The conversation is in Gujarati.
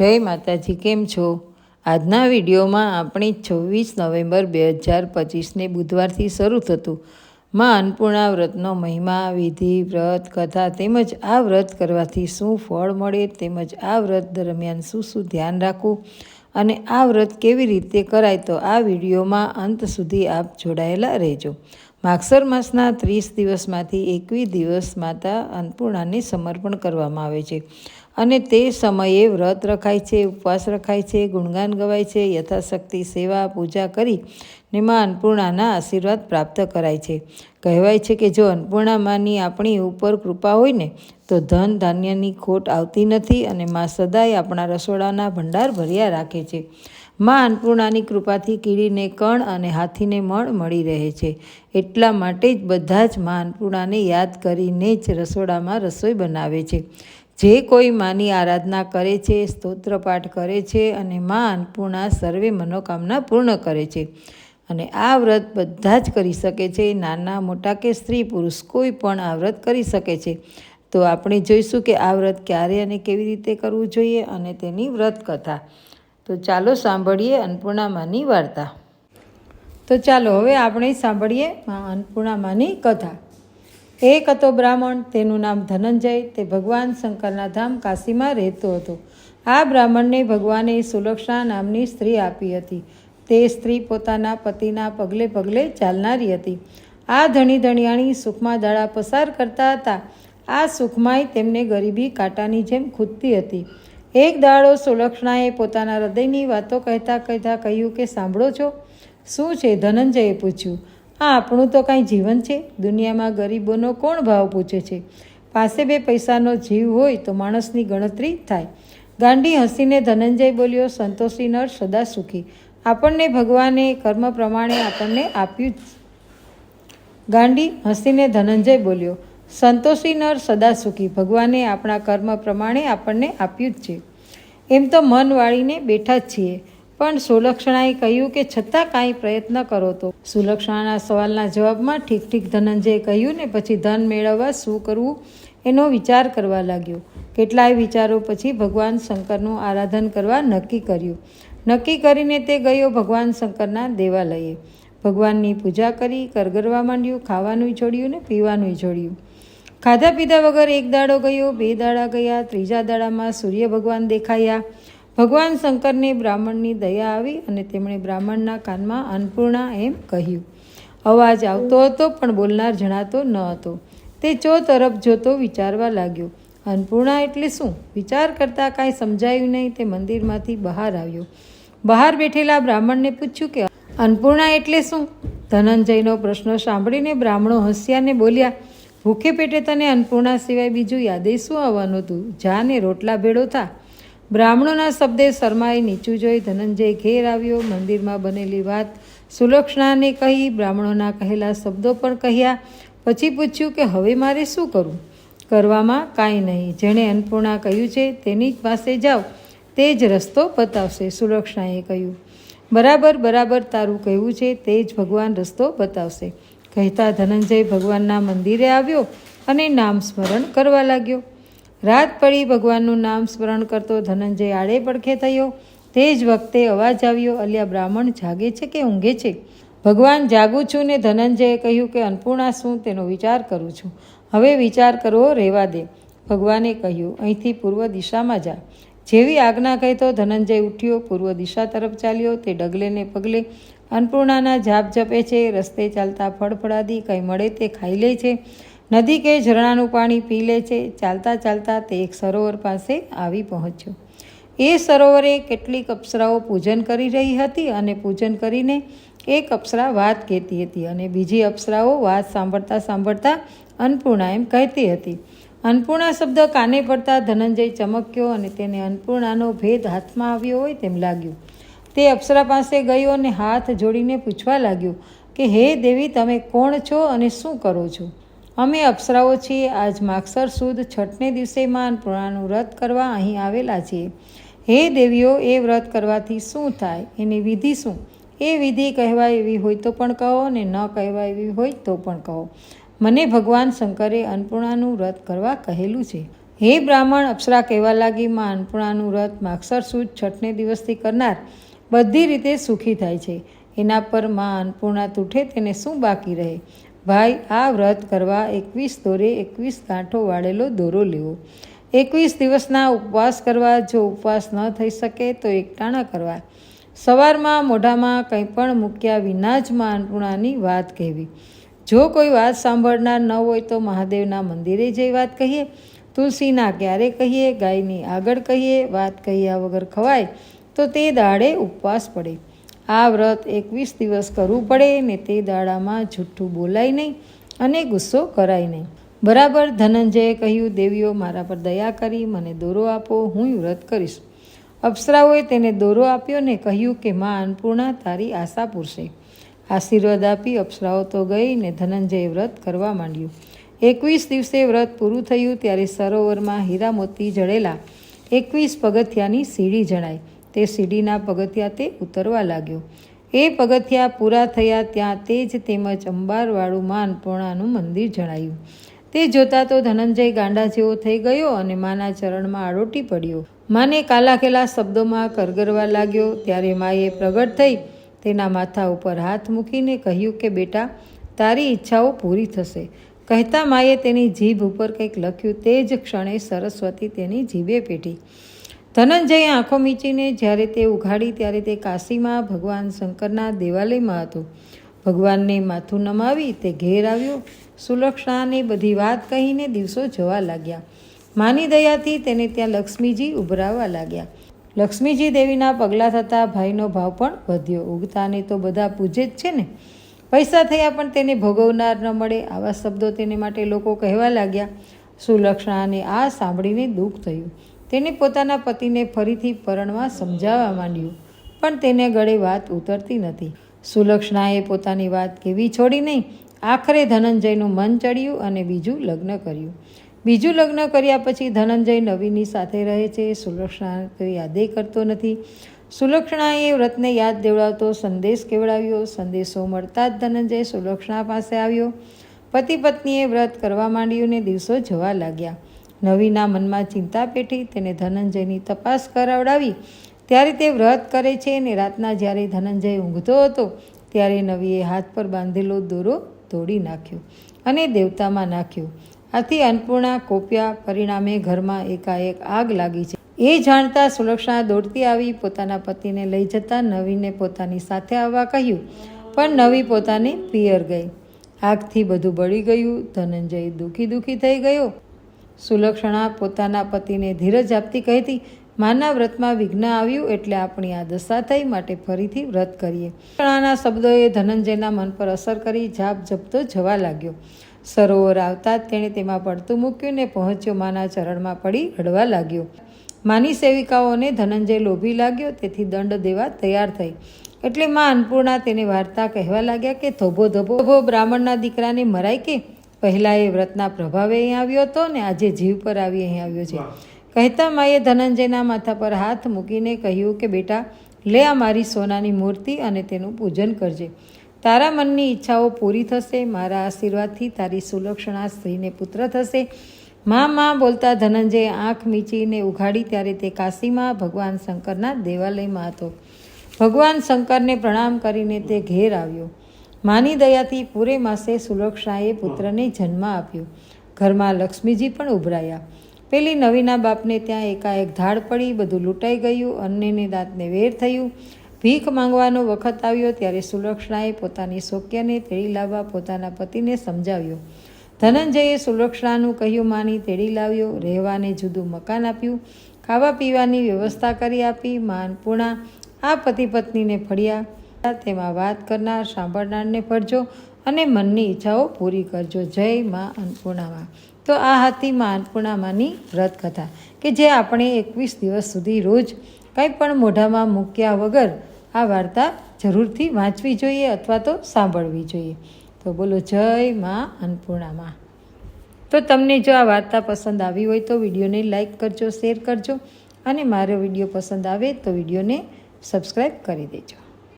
જય માતાજી, કેમ છો? આજના વિડીયોમાં આપણી છવ્વીસ નવેમ્બર બે હજાર પચીસને બુધવારથી શરૂ થતું માં અન્નપૂર્ણા વ્રતનો મહિમા, વિધિ, વ્રત, કથા તેમજ આ વ્રત કરવાથી શું ફળ મળે તેમજ આ વ્રત દરમિયાન શું શું ધ્યાન રાખવું અને આ વ્રત કેવી રીતે કરાય તો આ વિડીયોમાં અંત સુધી આપ જોડાયેલા રહેજો. માગસર માસના ત્રીસ દિવસમાંથી એકવીસ દિવસ માતા અન્નપૂર્ણાને સમર્પણ કરવામાં આવે છે. અને તે સમયે વ્રત રખાય છે, ઉપવાસ રખાય છે, ગુણગાન ગવાય છે, યથાશક્તિ સેવા, પૂજા કરી ને માં અન્નપૂર્ણાના આશીર્વાદ પ્રાપ્ત કરાય છે. કહેવાય છે કે જો અન્નપૂર્ણા માની આપણી ઉપર કૃપા હોય ને, તો ધન ધાન્યની ખોટ આવતી નથી અને માં સદાય આપણા રસોડાના ભંડાર ભર્યા રાખે છે. માં અન્નપૂર્ણાની કૃપાથી કીડીને કણ અને હાથીને મણ મળી રહે છે. એટલા માટે જ બધા જ માં અન્નપૂર્ણાને યાદ કરીને જ રસોડામાં રસોઈ બનાવે છે. જે કોઈ માની આરાધના કરે છે, સ્તોત્ર પાઠ કરે છે અને મા અન્નપૂર્ણા સર્વે મનોકામના પૂર્ણ કરે છે. અને આ વ્રત બધા જ કરી શકે છે, નાના મોટા કે સ્ત્રી પુરુષ કોઈ પણ આ વ્રત કરી શકે છે. તો આપણે જોઈશું કે આ વ્રત ક્યારે અને કેવી રીતે કરવું જોઈએ અને તેની વ્રત કથા. તો ચાલો સાંભળીએ અન્નપૂર્ણામાની વાર્તા. તો ચાલો હવે આપણે સાંભળીએ અન્નપૂર્ણામાની કથા. એક હતો બ્રાહ્મણ, તેનું નામ ધનંજય, તે ભગવાન શંકરના ધામ કાશીમાં રહેતો હતો. આ બ્રાહ્મણને ભગવાને સુલક્ષા નામની સ્ત્રી આપી હતી. તે સ્ત્રી પોતાના પતિના પગલે પગલે ચાલનારી હતી. આ ધણી ધણિયાણી સુખમાં દાડા પસાર કરતા હતા. આ સુખમાંય તેમને ગરીબી કાંટાની જેમ ખૂદતી હતી. એક દાડો સુલક્ષણાએ પોતાના હૃદયની વાતો કહેતા કહેતા કહ્યું કે સાંભળો છો? શું છે? ધનંજયે પૂછ્યું. આ આપણું તો કાંઈ જીવન છે. દુનિયામાં ગરીબોનો કોણ ભાવ પૂછે છે? પાસે બે પૈસાનો જીવ હોય તો માણસની ગણતરી થાય. ગાંડી હસીને ધનંજય બોલ્યો, સંતોષી નર સદા સુખી. આપણને ભગવાને કર્મ પ્રમાણે આપણને આપ્યું જ. ગાંડી હસીને ધનંજય બોલ્યો, સંતોષી નર સદા સુખી. ભગવાને આપણા કર્મ પ્રમાણે આપણને આપ્યું જ છે. એમ તો મન વાળીને બેઠા જ છીએ. પણ સુલક્ષણાએ કહ્યું કે છતાં કાંઈ પ્રયત્ન કરો તો. સુલક્ષણાના સવાલના જવાબમાં ઠીક ઠીક ધનંજયે કહ્યું ને પછી ધન મેળવવા શું કરવું એનો વિચાર કરવા લાગ્યો. કેટલાય વિચારો પછી ભગવાન શંકરનું આરાધન કરવા નક્કી કર્યું. નક્કી કરીને તે ગયો ભગવાન શંકરના દેવાલયે. ભગવાનની પૂજા કરી, કરગરવા માંડ્યું, ખાવાનું છોડ્યું ને પીવાનું છોડ્યું ખાધા પીધા વગર એક દાડો ગયો, બે દાડા ગયા, ત્રીજા દાડામાં સૂર્ય ભગવાન દેખાયા. ભગવાન શંકરને બ્રાહ્મણની દયા આવી અને તેમણે બ્રાહ્મણના કાનમાં અન્નપૂર્ણા એમ કહ્યું. અવાજ આવતો હતો પણ બોલનાર જણાતો ન હતો. તે ચો તરફ જોતો વિચારવા લાગ્યો. અન્નપૂર્ણા એટલે શું? વિચાર કરતાં કાંઈ સમજાયું નહીં. તે મંદિરમાંથી બહાર આવ્યો. બહાર બેઠેલા બ્રાહ્મણને પૂછ્યું કે, અન્નપૂર્ણા એટલે શું? ધનંજયનો પ્રશ્ન સાંભળીને બ્રાહ્મણો હસ્યા ને બોલ્યા, ભૂખે પેટે તને અન્નપૂર્ણા સિવાય બીજું યાદે શું આવવાનું હતું જા ને રોટલા ભેળો થા. બ્રાહ્મણોના શબ્દે શર્માએ નીચું જોઈ ધનંજય ઘેર આવ્યો. મંદિરમાં બનેલી વાત સુલક્ષણાને કહી બ્રાહ્મણોના કહેલા શબ્દો પણ કહ્યા. પછી પૂછ્યું કે હવે મારે શું કરવું કરવામાં કાંઈ નહીં. જેણે અન્નપૂર્ણા કહ્યું છે તેની પાસે જાઓ. તે જ રસ્તો બતાવશે, સુલક્ષણાએ કહ્યું. બરાબર બરાબર તારું કહેવું છે તે જ ભગવાન રસ્તો બતાવશે. કહેતા ધનંજય ભગવાનના મંદિરે આવ્યો અને નામ સ્મરણ કરવા લાગ્યો. રાત પડી ભગવાનનું નામ સ્મરણ કરતો ધનંજય આડે પડખે થયો. તે જ વખતે અવાજ આવ્યો, અલ્યા બ્રાહ્મણ, જાગે છે કે ઊંઘે છે? ભગવાન, જાગું છું ને ધનંજયે કહ્યું કે અન્નપૂર્ણા, શું તેનો વિચાર કરું છું? હવે વિચાર કરવો રહેવા દે. ભગવાને કહ્યું, અહીંથી પૂર્વ દિશામાં જા. જેવી આજ્ઞા કહેતો ધનંજય ઉઠ્યો, પૂર્વ દિશા તરફ ચાલ્યો. તે ડગલે ને પગલે અન્નપૂર્ણાના જાપ જપે છે, રસ્તે ચાલતા ફળફળાદી કંઈ મળે તે ખાઈ લે છે. નદી કે ઝરણાનું પાણી પી લે છે. ચાલતા ચાલતા તે એક સરોવર પાસે આવી પહોંચ્યો. એ સરોવરે કેટલીક અપ્સરાઓ પૂજન કરી રહી હતી અને પૂજન કરીને એક અપ્સરા વાત કહેતી હતી અને બીજી અપ્સરાઓ વાત સાંભળતા સાંભળતા અન્નપૂર્ણા એમ કહેતી હતી. અન્નપૂર્ણા શબ્દ કાને પડતા ધનંજય ચમક્યો અને તેને અન્નપૂર્ણાનો ભેદ હાથમાં આવ્યો હોય તેમ લાગ્યું. તે અપ્સરા પાસે ગયો અને હાથ જોડીને પૂછવા લાગ્યો કે, હે દેવી, તમે કોણ છો અને શું કરો છો? અમે અપ્સરાઓ છીએ. આજ માગસર સુદ છઠને દિવસે માન અન્નપૂર્ણાનું વ્રત કરવા અહીં આવેલા છીએ. હે દેવીઓ, એ વ્રત કરવાથી શું થાય? એની વિધિ શું? એ વિધિ કહેવાય એવી હોય તો પણ કહો ને ન કહેવાય એવી હોય તો પણ કહો. મને ભગવાન શંકરે અન્નપૂર્ણાનું વ્રત કરવા કહેલું છે. હે બ્રાહ્મણ, અપ્સરા કહેવા લાગી માં અન્નપૂર્ણાનું વ્રત માક્ષર સુદ છઠને દિવસથી કરનાર બધી રીતે સુખી થાય છે. એના પરમાં અન્નપૂર્ણા તૂટે તેને શું બાકી રહે? ભાઈ, આ વ્રત કરવા એકવીસ દોરે એકવીસ ગાંઠો વાળેલો દોરો લેવો. એકવીસ દિવસના ઉપવાસ કરવા, જો ઉપવાસ ન થઈ શકે તો એકટાણા કરવા. સવારમાં મોઢામાં કંઈ પણ મૂક્યા વિના જ માં અન્નપૂર્ણાની વાત કહેવી. જો કોઈ વાત સાંભળનાર ન હોય તો મહાદેવના મંદિરે જઈ વાત કહીએ. તુલસીના ક્યારે કહીએ, ગાયની આગળ કહીએ, વાત કહ્યા વગર ખવાય તો તે દાડે ઉપવાસ પડે. આ વ્રત એકવીસ દિવસ કરવું પડે ને તે દાડામાં જુઠ્ઠું બોલાય નહીં અને ગુસ્સો કરાય નહીં. બરાબર ધનંજયે કહ્યું, દેવીઓ, મારા પર દયા કરી, મને દોરો આપો, હું વ્રત કરીશ. અપ્સરાઓએ તેને દોરો આપ્યો ને કહ્યું કે, માં, અન્નપૂર્ણા, તારી આશા પૂરશે. આશીર્વાદ આપી અપ્સરાઓ તો ગઈ ને ધનંજયે વ્રત કરવા માંડ્યું. એકવીસ દિવસે વ્રત પૂરું થયું ત્યારે સરોવરમાં હીરા મોતી જડેલા એકવીસ પગથિયાની સીડી જણાય તે સીડીના પગથિયા તે ઉતરવા લાગ્યો. એ પગથિયા પૂરા થયા ત્યાં તે જ તેમજ અંબારવાળું માનપૂર્ણાનું મંદિર જણાયું. તે જોતા તો ધનંજય ગાંડા જેવો થઈ ગયો અને માના ચરણમાં આડોટી પડ્યો. માને કાલાકેલા શબ્દોમાં કરગરવા લાગ્યો. ત્યારે માએ પ્રગટ થઈ તેના માથા ઉપર હાથ મૂકીને કહ્યું કે, બેટા, તારી ઈચ્છાઓ પૂરી થશે. કહેતા માએ તેની જીભ ઉપર કંઈક લખ્યું. તે જ ક્ષણે સરસ્વતી તેની જીભે પેટી ધનંજયે આંખો મીચીને જ્યારે તે ઉઘાડી ત્યારે તે કાશીમાં ભગવાન શંકરના દેવાલયમાં હતો. ભગવાનને માથું નમાવી તે ઘેર આવ્યો. સુલક્ષણાને બધી વાત કહીને દિવસો જવા લાગ્યા. માની દયાથી તેને ત્યાં લક્ષ્મીજી ઉભરાવા લાગ્યા. લક્ષ્મીજી દેવીના પગલાં થતાં ભાઈનો ભાવ પણ વધ્યો. ઉગતાને તો બધા પૂજે જ છે ને. પૈસા થયા પણ તેને ભોગવનાર ન મળે આવા શબ્દો તેને માટે લોકો કહેવા લાગ્યા. સુલક્ષણાને આ સાંભળીને દુઃખ થયું. તેને પોતાના પતિને ફરીથી પરણવા સમજાવવા માંડ્યું, પણ તેને ગળે વાત ઉતરતી નથી. સુલક્ષણાએ પોતાની વાત કેવી છોડી નહીં, આખરે ધનંજયનું મન ચડ્યું અને બીજું લગ્ન કર્યું. બીજું લગ્ન કર્યા પછી ધનંજય નવીની સાથે રહે છે, સુલક્ષણા કોઈ યાદે કરતો નથી. સુલક્ષણાએ વ્રતને યાદ દેવડાવતો સંદેશ કેવડાવ્યો, સંદેશો મળતા જ ધનંજય સુલક્ષણા પાસે આવ્યો. પતિ પત્નીએ વ્રત કરવા માંડ્યું ને દિવસો જવા લાગ્યા. નવીના મનમાં ચિંતા પેઠી તેને ધનંજયની તપાસ કરાવડાવી. ત્યારે તે વ્રત કરે છે અને રાતના જ્યારે ધનંજય ઊંઘતો હતો, ત્યારે નવીએ હાથ પર બાંધેલો દોરો તોડી નાખ્યો અને દેવતામાં નાખ્યો. આથી અન્નપૂર્ણા કોપ્યા પરિણામે ઘરમાં એકાએક આગ લાગી છે. એ જાણતા સુલક્ષણા દોડતી આવી પોતાના પતિને લઈ જતા નવીને પોતાની સાથે આવવા કહ્યું, પણ નવી પોતાની પિયર ગઈ. આગથી બધું બળી ગયું, ધનંજય દુઃખી દુઃખી થઈ ગયો. સુલક્ષણા પોતાના પતિને ધીરજ આપતી કહેતી, માના વ્રતમાં વિઘ્ન આવ્યું એટલે આપણી આ દશા થઈ, માટે ફરીથી વ્રત કરીએ. સુલક્ષણાના શબ્દોએ ધનંજયના મન પર અસર કરી જાપ જપતો જવા લાગ્યો. સરોવર આવતા જ તેણે તેમાં પડતું મૂક્યું ને પહોંચ્યો માના ચરણમાં પડી રડવા લાગ્યો. માની સેવિકાઓને ધનંજય લોભી લાગ્યો, તેથી દંડ દેવા તૈયાર થઈ. એટલે માં અન્નપૂર્ણા તેને વાર્તા કહેવા લાગ્યા કે ધોબો ધોબો બ્રાહ્મણના દીકરાને મરાય કે? પહેલાં એ વ્રતના પ્રભાવે અહીં આવ્યો હતો ને આજે જીવ પર આવી અહીં આવ્યો છે. કહેતા માએ ધનંજયના માથા પર હાથ મૂકીને કહ્યું કે, બેટા, લે આ મારી સોનાની મૂર્તિ અને તેનું પૂજન કરજે. તારા મનની ઈચ્છાઓ પૂરી થશે, મારા આશીર્વાદથી તારી સુલક્ષણા સ્ત્રીને પુત્ર થશે. મા મા, બોલતા ધનંજય આંખ મીચીને ઉઘાડી ત્યારે તે કાશીમાં ભગવાન શંકરના દેવાલયમાં હતો. ભગવાન શંકરને પ્રણામ કરીને તે ઘેર આવ્યો. માની દયાથી પૂરે માસે સુલક્ષાએ પુત્રને જન્મ આપ્યો. ઘરમાં લક્ષ્મીજી પણ ઉભરાયા. પેલી નવીના બાપને ત્યાં એકાએક ધાડ પડી, બધું લૂંટાઈ ગયું, અન્નને દાંતને વેર થયું. ભીખ માંગવાનો વખત આવ્યો ત્યારે સુલક્ષણાએ પોતાની શોક્યને તેડી લાવવા પોતાના પતિને સમજાવ્યો. ધનંજયે સુલક્ષણાનું કહ્યું માની તેડી લાવ્યો, રહેવાને જુદું મકાન આપ્યું. ખાવા પીવાની વ્યવસ્થા કરી આપી માનપૂર્ણા આ પતિ પત્નીને ફળ્યા. તેમાં વાત કરનાર સાંભળનારને ભરજો અને મનની ઈચ્છાઓ પૂરી કરજો. જય માં અન્નપૂર્ણામાં. તો આ હતી માં અન્નપૂર્ણામાની વ્રત કથા કે જે આપણે એકવીસ દિવસ સુધી રોજ કંઈ પણ મોઢામાં મૂક્યા વગર આ વાર્તા જરૂરથી વાંચવી જોઈએ અથવા તો સાંભળવી જોઈએ. તો બોલો, જય માં અન્નપૂર્ણામાં. તો તમને જો આ વાર્તા પસંદ આવી હોય તો વિડીયોને લાઇક કરજો, શેર કરજો અને મારો વીડિયો પસંદ આવે તો વિડીયોને સબસ્ક્રાઈબ કરી દેજો.